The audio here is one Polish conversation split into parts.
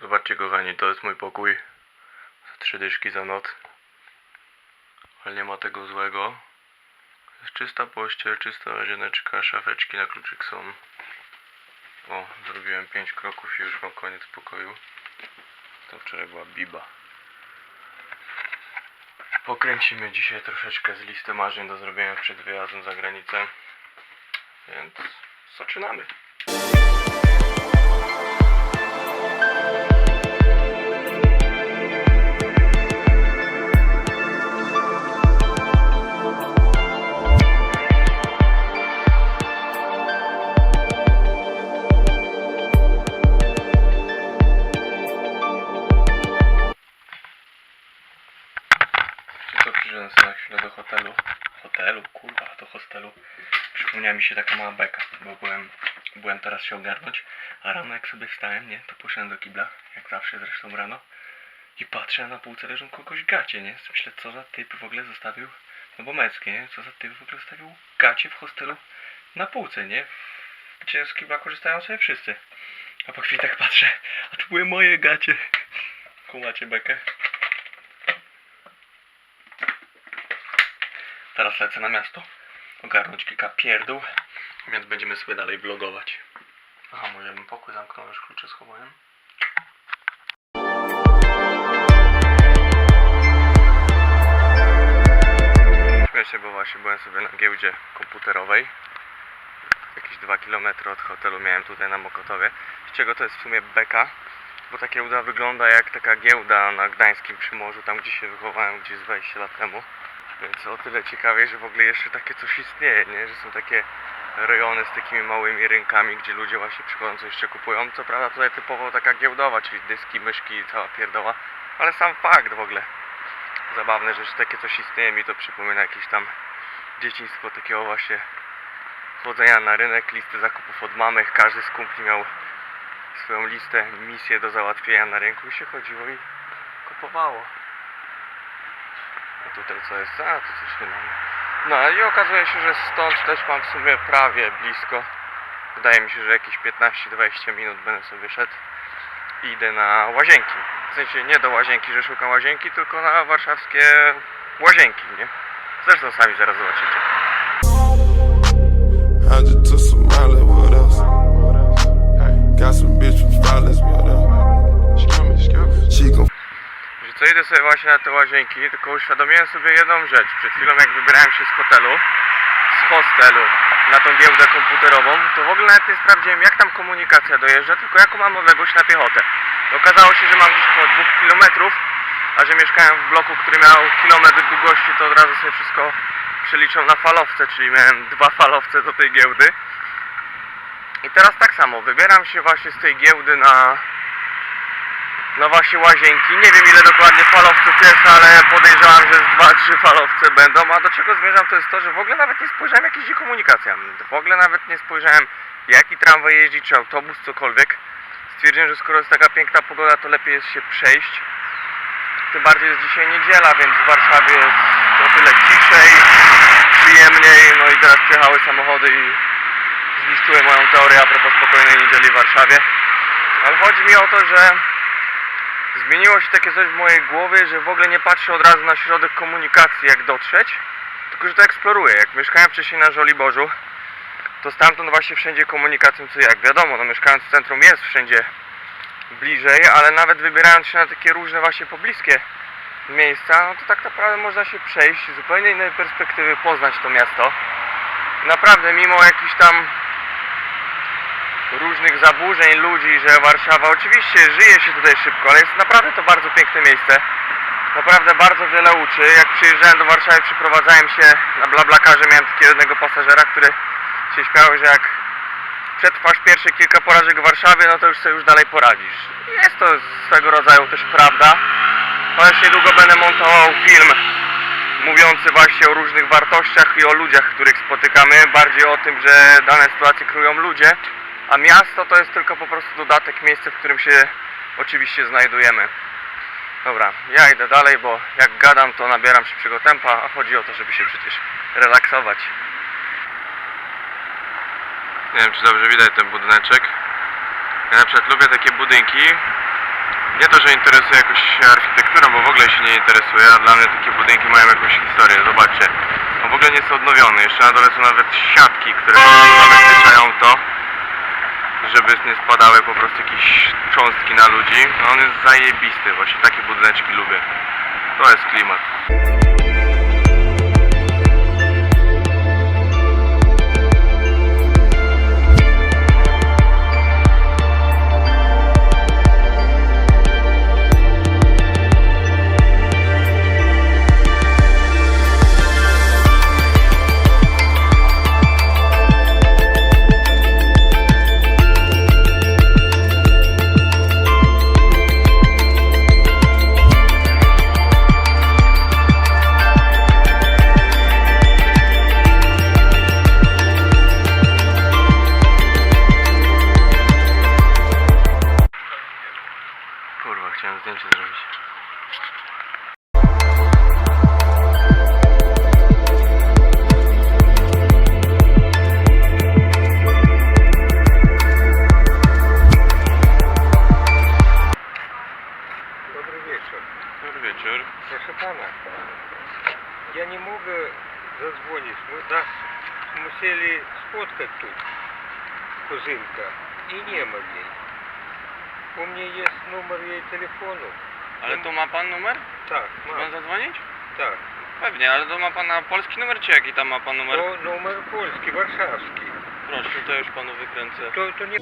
Zobaczcie kochani, to jest mój pokój. Za trzy dyszki za noc. Ale nie ma tego złego. Jest czysta pościel, czysta łazieneczka, szafeczki na kluczyk są. O, zrobiłem pięć kroków i już mam koniec pokoju. To wczoraj była biba. Pokręcimy dzisiaj troszeczkę z listy marzeń do zrobienia przed wyjazdem za granicę. Więc zaczynamy. Przyszedłem sobie na chwilę do hotelu. Hotelu, kurwa, do hostelu. Przypomniała mi się taka mała beka, bo byłem, byłem teraz się ogarnąć, a rano jak sobie wstałem, nie, to poszedłem do kibla, jak zawsze zresztą rano. I patrzę, na półce leżą kogoś gacie, nie? Myślę, co za typ w ogóle zostawił, no bo męskie, nie? Co za typ w ogóle zostawił gacie w hostelu na półce, nie? Gdzie z kibla korzystają sobie wszyscy. A po chwili tak patrzę, a to były moje gacie. Kumacie bekę? Teraz lecę na miasto, ogarnąć kilka pierdół, więc będziemy sobie dalej vlogować. Aha, może bym pokój zamknął, już klucze schowałem. Śmieszę, bo właśnie byłem sobie na giełdzie komputerowej. Jakieś 2 km od hotelu miałem tutaj na Mokotowie. Z czego to jest w sumie beka, bo ta giełda wygląda jak taka giełda na Gdańskim Przymorzu, tam gdzie się wychowałem gdzieś z 20 lat temu. Więc o tyle ciekawie, że w ogóle jeszcze takie coś istnieje, nie? Że są takie rejony z takimi małymi rynkami, gdzie ludzie właśnie przychodzą, coś jeszcze kupują. Co prawda tutaj typowo taka giełdowa, czyli dyski, myszki i cała pierdoła. Ale sam fakt w ogóle. Zabawne, że takie coś istnieje, mi to przypomina jakieś tam dzieciństwo takiego właśnie chodzenia na rynek, listy zakupów od mamy. Każdy z kumpli miał swoją listę, misję do załatwienia na rynku i się chodziło i kupowało. Tutaj co jest? A, tu coś mamy. No i okazuje się, że stąd też mam w sumie prawie blisko. Wydaje mi się, że jakieś 15-20 minut będę sobie szedł. I idę na łazienki. W sensie nie do łazienki, że szukam łazienki, tylko na warszawskie łazienki, nie? Zresztą sami zaraz zobaczycie. Co idę sobie właśnie na te łazienki, tylko uświadomiłem sobie jedną rzecz. Przed chwilą jak wybierałem się z hotelu, z hostelu na tą giełdę komputerową, to w ogóle nawet nie sprawdziłem jak tam komunikacja dojeżdża, tylko jaką mam odległość na piechotę. Okazało się, że mam gdzieś około 2 km, a że mieszkałem w bloku, który miał kilometr długości, to od razu sobie wszystko przeliczą na falowce, czyli miałem dwa falowce do tej giełdy. I teraz tak samo, wybieram się właśnie z tej giełdy na no właśnie łazienki. Nie wiem ile dokładnie falowców jest, ale podejrzewam, że z 2-3 falowce będą. A do czego zmierzam to jest to, że w ogóle nawet nie spojrzałem jak jeździ komunikacja. W ogóle nawet nie spojrzałem jaki tramwaj jeździ, czy autobus, cokolwiek. Stwierdziłem, że skoro jest taka piękna pogoda, to lepiej jest się przejść. Tym bardziej jest dzisiaj niedziela, więc w Warszawie jest o tyle ciszej, przyjemniej. No i teraz przyjechały samochody i zniszczyły moją teorię a propos spokojnej niedzieli w Warszawie. Ale chodzi mi o to, że Zmieniło się takie coś w mojej głowie, że w ogóle nie patrzę od razu na środek komunikacji, jak dotrzeć, tylko że to eksploruję. Jak mieszkałem wcześniej na Żoliborzu, to stamtąd właśnie wszędzie komunikacją co jak. Wiadomo, no mieszkając w centrum jest wszędzie bliżej, ale nawet wybierając się na takie różne właśnie pobliskie miejsca, no to tak naprawdę można się przejść z zupełnie innej perspektywy, poznać to miasto. Naprawdę, mimo jakichś tam różnych zaburzeń ludzi, że Warszawa oczywiście żyje się tutaj szybko, ale jest naprawdę to bardzo piękne miejsce. Naprawdę bardzo wiele uczy. Jak przyjeżdżałem do Warszawy, przyprowadzałem się na blablakarze, miałem takiego jednego pasażera, który się śmiał, że jak przetrwasz pierwsze kilka porażek Warszawie, no to już sobie już dalej poradzisz. Jest to swego rodzaju też prawda. Chociaż niedługo będę montował film mówiący właśnie o różnych wartościach i o ludziach, których spotykamy. Bardziej o tym, że dane sytuacje krują ludzie, a miasto to jest tylko po prostu dodatek, miejsce, w którym się oczywiście znajdujemy. Dobra, ja idę dalej, bo jak gadam, to nabieram szybkiego tempa, a chodzi o to, żeby się przecież relaksować. Nie wiem, czy dobrze widać ten budyneczek. Ja na przykład lubię takie budynki, Nie to, że interesuje jakoś się architekturą, bo w ogóle się nie interesuje, a dla mnie takie budynki mają jakąś historię, zobaczcie. On w ogóle nie jest odnowiony, jeszcze na dole są nawet siatki, które zabezpieczają to, żeby nie spadały po prostu jakieś cząstki na ludzi. No on jest zajebisty, właśnie takie budyneczki lubię. To jest klimat. Ja nie mogę zadzwonić. Мы нас spotkać tu, kuzynka, i nie ma jej. U mnie jest numer jej telefonu. Ale to ma pan numer? Tak, Chce pan mam, zadzwonić? tak. Pewnie, ale to ma pan na polski numer, czy jaki tam ma pan numer? To numer polski, warszawski. Proszę, to już panu wykręcę. To, to nie...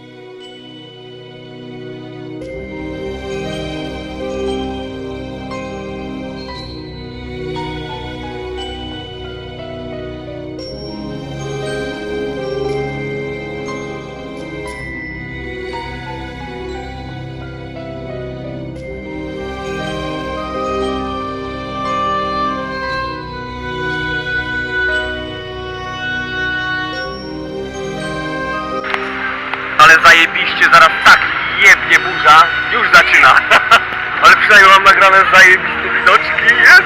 Ale zajebiście, zaraz tak jebnie burza. Już zaczyna. Ale przynajmniej mam nagrane zajebiste widoczki. Jest.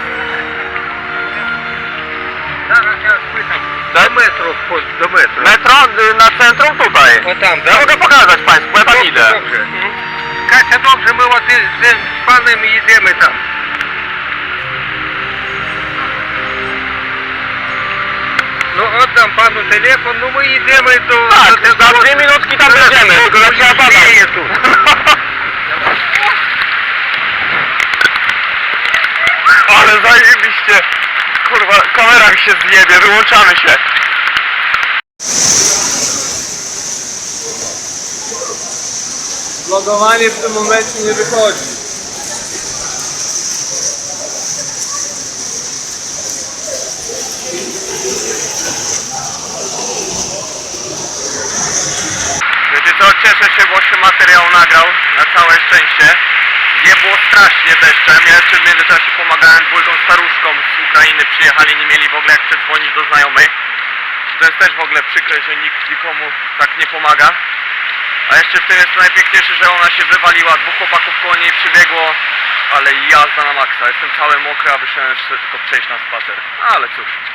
Tak? Do wchodź, do metro. Metro y, na centrum tutaj. O tam, Ja mogę pokazać Państwu, bo ja tam idę. Dobrze. Kasia, dobrze, my z, z panem idziemy tam. No oddam panu telefon, no my idziemy do... Tak, do za dwie minutki tam będziemy, tylko tam trzeba badać. Ale zajebiście. Kurwa, kamera mi się zjebie, wyłączamy się. Logowanie w tym momencie nie wychodzi. Wiecie co, cieszę się, bo się materiał nagrał, na całe szczęście. Nie było strasznie deszczem, ja jeszcze w międzyczasie pomagałem dwójką staruszkom z Ukrainy, przyjechali, nie mieli w ogóle jak przedzwonić do znajomych. To jest też w ogóle przykre, że nikt nikomu tak nie pomaga. A jeszcze w tym jest najpiękniejsze, że ona się wywaliła, dwóch chłopaków koło niej przybiegło, ale jazda na maksa. Jestem cały mokry, a wyszedłem jeszcze tylko przejść na spacer. Ale cóż.